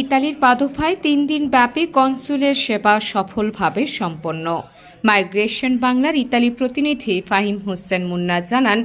ইতালির পাদোফায় তিন দিন ব্যাপী কনসুলের সেবা সফলভাবে সম্পন্ন। মাইগ্রেশন বাংলার ইতালি প্রতিনিধি ফাহিম হোসেন মুন্না জানান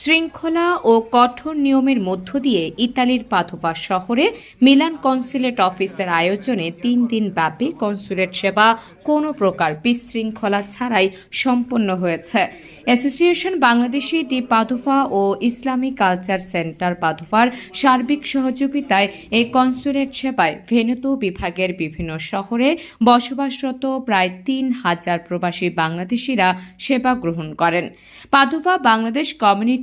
শৃঙ্খলা ও কঠোর নিয়মের মধ্য দিয়ে ইতালির পাথোপা শহরে মিলান কনসুলেট অফিসের আয়োজনে তিন দিন ব্যাপী কনসুলেট সেবা কোনো প্রকার বিশৃঙ্খলা ছাড়াই সম্পন্ন হয়েছে। অ্যাসোসিয়েশন বাংলাদেশি দি পাদুফা ও ইসলামিক কালচার সেন্টার পাদুফার সার্বিক সহযোগিতায় এই কনসুলেট সেবায় ভেনেতো বিভাগের বিভিন্ন শহরে বসবাসরত প্রায় তিন হাজার প্রবাসী বাংলাদেশিরা সেবা গ্রহণ করেন। পাদুফা বাংলাদেশ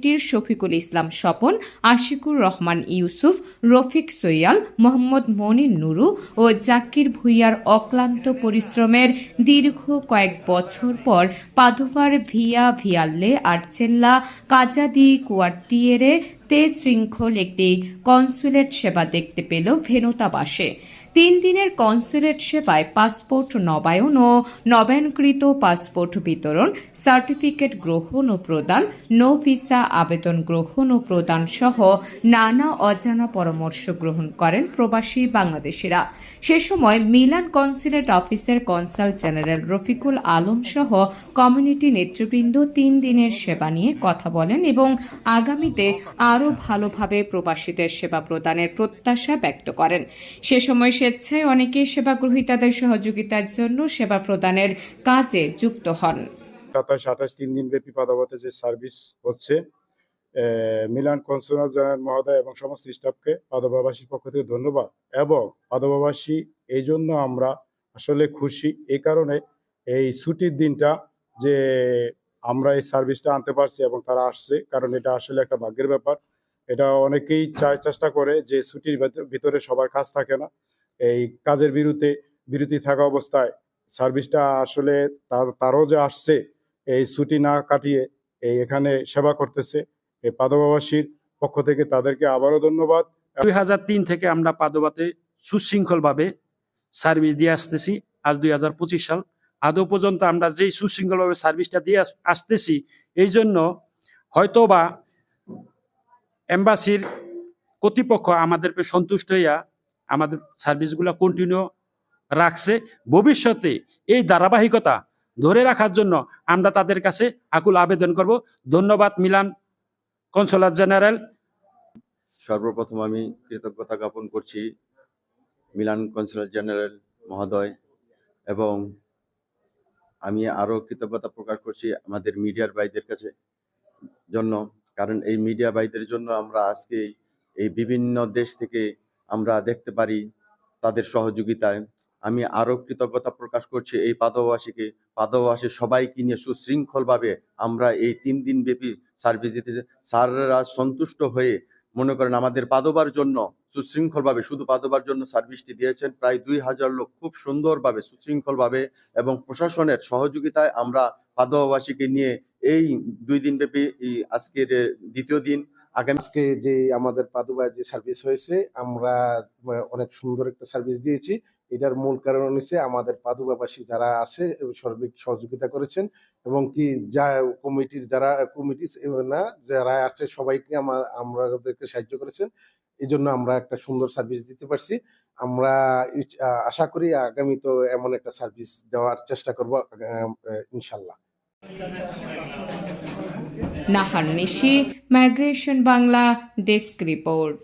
কমিউনিটির শফিকুল ইসলাম স্বপন, আশিকুর রহমান ইউসুফ, রফিক সৈয়াল, মোহাম্মদ মনির নুরু ও জাকির ভুইয়ার অক্লান্ত পরিশ্রমের দীর্ঘ কয়েক বছর পর পাধুভার ভিয়া ভিয়াল্লে আর্চেল্লা কাজাদি কুয়ার্তিয়েরে তে শৃঙ্খল একটি কনসুলেট সেবা দেখতে পেল ভেনোতাবাসে তিন দিনের কনসুলেট সেবায় পাসপোর্ট নবায়ন ও নবায়নকৃত পাসপোর্ট বিতরণ, সার্টিফিকেট গ্রহণ ও প্রদান, নো ভিসা আবেদন গ্রহণ ও প্রদান সহ নানা অজানা পরামর্শ গ্রহণ করেন প্রবাসী বাংলাদেশিরা। সে সময় মিলান কনসুলেট অফিসের কনসাল জেনারেল রফিকুল আলম সহ কমিউনিটি নেতৃবৃন্দ তিন দিনের সেবা নিয়ে কথা বলেন এবং আগামীতে আরও ভালোভাবে প্রবাসীদের সেবা প্রদানের প্রত্যাশা ব্যক্ত করেন। সে সময় স্বেচ্ছায় অনেকে সেবা গ্রহীতাদের সহযোগিতার জন্য সেবা প্রদানের কাজে যুক্ত হন। সাতাশ, আঠাশ, তিন ব্যাপী পাদাবতে যে সার্ভিস হচ্ছে মিলান কনসুলার জেনারেল মহোদয় এবং সমস্ত স্টাফকে পাদবাবাসীর পক্ষ থেকে ধন্যবাদ এবং পাদবাবাসী এই জন্য আমরা আসলে খুশি। এই কারণে এই ছুটির দিনটা যে আমরা এই সার্ভিসটা আনতে পারছি এবং তারা আসছে, কারণ এটা আসলে একটা ভাগ্যের ব্যাপার। এটা অনেকেই চায়, চেষ্টা করে যে ছুটির ভেত- ভিতরে সবার কাজ থাকে না। এই কাজের বিরুদ্ধে, বিরতি থাকা অবস্থায় সার্ভিসটা আসলে তার- তারাও যে আসছে, এই ছুটি না কাটিয়ে এই এখানে সেবা করতেছে। এই পাদবাবাসীর পক্ষ থেকে তাদেরকে আবারও ধন্যবাদ। দুই হাজার তিন থেকে আমরা পাদবাতে সুশৃঙ্খলভাবে সার্ভিস দিয়ে আসতেছি। আজ দুই হাজার পঁচিশ সাল আদৌ পর্যন্ত আমরা যেই সুশৃঙ্খলভাবে সার্ভিসটা দিয়ে আসতেছি, এই জন্য হয়তোবা এম্বাসির কর্তৃপক্ষ আমাদেরকে সন্তুষ্ট হইয়া আমাদের সার্ভিসগুলো কন্টিনিউ রাখছে। ভবিষ্যতে এই ধারাবাহিকতা ধরে রাখার জন্য আমরা তাদের কাছে আকুল আবেদন করব। ধন্যবাদ, মিলান কনসোলার জেনারেল। সর্বপ্রথম আমি কৃতজ্ঞতা জ্ঞাপন করছি মিলান কনসুলার জেনারেল মহোদয় এবং আমি আরও কৃতজ্ঞতা প্রকাশ করছি আমাদের মিডিয়ার ভাইদের কাছে জন্য। কারণ এই মিডিয়া ভাইদের জন্য আমরা আজকে এই বিভিন্ন দেশ থেকে আমরা দেখতে পারি তাদের সহযোগিতায়। আমি আরও কৃতজ্ঞতা প্রকাশ করছি এই পাদবাসীকে পাদবাসী সবাইকে নিয়ে সুশৃঙ্খলভাবে আমরা এই তিন দিন ব্যাপী সার্ভিস দিতে স্যাররা সন্তুষ্ট হয়ে মনে করেন আমাদের পাদবার জন্য সুশৃঙ্খলভাবে, শুধু পাদবার জন্য সার্ভিসটি দিয়েছেন, প্রায় দুই হাজার লোক খুব সুন্দরভাবে, সুশৃঙ্খলভাবে এবং প্রশাসনের সহযোগিতায় আমরা পাদবাসীকে নিয়ে এই দুই দিন ব্যাপী এই আজকের দ্বিতীয় দিন আগামী আজকে যে আমাদের পাদুবায় যে সার্ভিস হয়েছে, আমরা অনেক সুন্দর একটা সার্ভিস দিয়েছি। এটার মূল কারণ হচ্ছে আমাদের পাদুবাবাসী যারা আছে সর্বিক সহযোগিতা করেছেন, এবং কি যা কমিটির যারা কমিটি না, যারা আছে, সবাইকে আমাদেরকে সাহায্য করেছেন। এই জন্য আমরা একটা সুন্দর সার্ভিস দিতে পারছি। আমরা আশা করি আগামী তো এমন একটা সার্ভিস দেওয়ার চেষ্টা করব ইনশাল্লাহ। Nahar Nishi migration Bangla desk report.